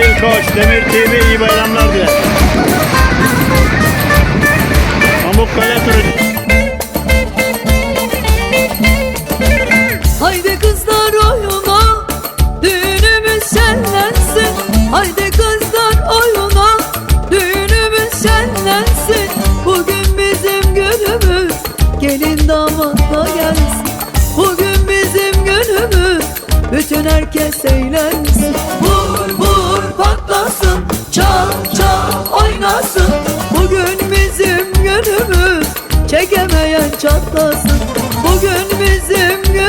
Kamil Koç, Demir TV iyi bayramlar diler. Pamukkale turu. Haydi kızlar oyuna Düğünümüz şenlensin Haydi kızlar oyuna Düğünümüz şenlensin Bugün bizim günümüz Gelin damatla gelsin Bugün bizim günümüz Bütün herkes eğlensin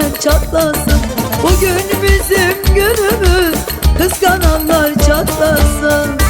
Çekemeyen çatlasın. Bugün bizim günümüz. Kıskananlar çatlasın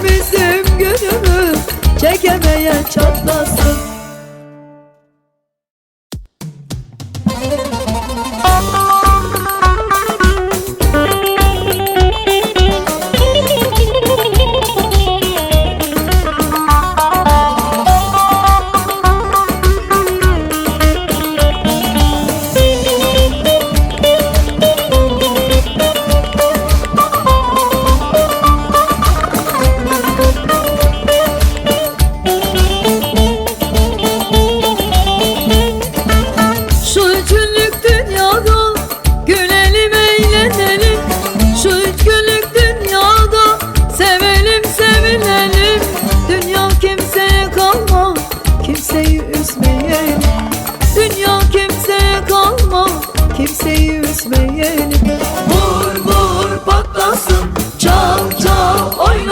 günümüz Çekemeyen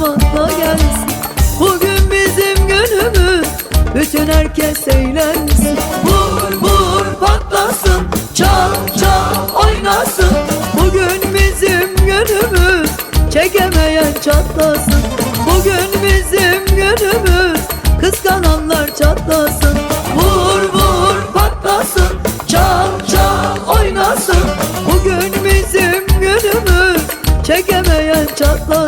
Damatla gelsin. Bugün bizim günümüz. Bütün herkes eğlensin. Vur vur patlasın. Çal çal oynasın. Bugün bizim günümüz. Çekemeyen çatlasın. Bugün bizim günümüz. Kıskananlar çatlasın. Vur vur patlasın. Çal çal oynasın. Bugün bizim günümüz. Çekemeyen çatlasın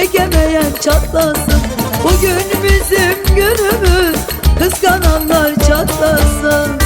Çekemeyen çatlasın. Bugün bizim günümüz. Kıskananlar çatlasın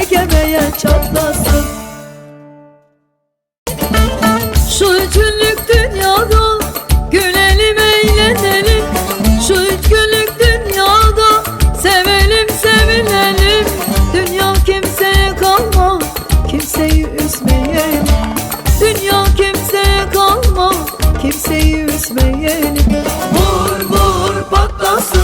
Çekemeyen çatlasın. Şu üç günlük dünyada Gülelim eğlenelim. Şu üç günlük dünyada Sevelim sevinelim. Dünya kimseye kalma Kimseyi üzmeyelim Dünya kimseye kalma Kimseyi üzmeyelim Vur vur patlasın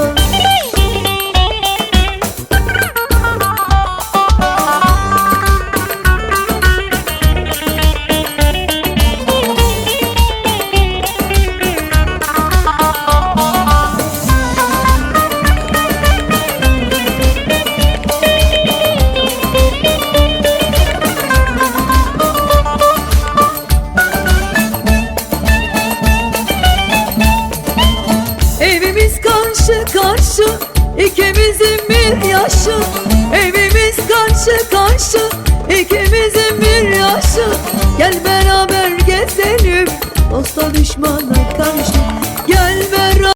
ikimizin bir yaşı Evimiz karşı karşı. İkimizin bir yaşı Gel beraber gezelim. Dosta karşı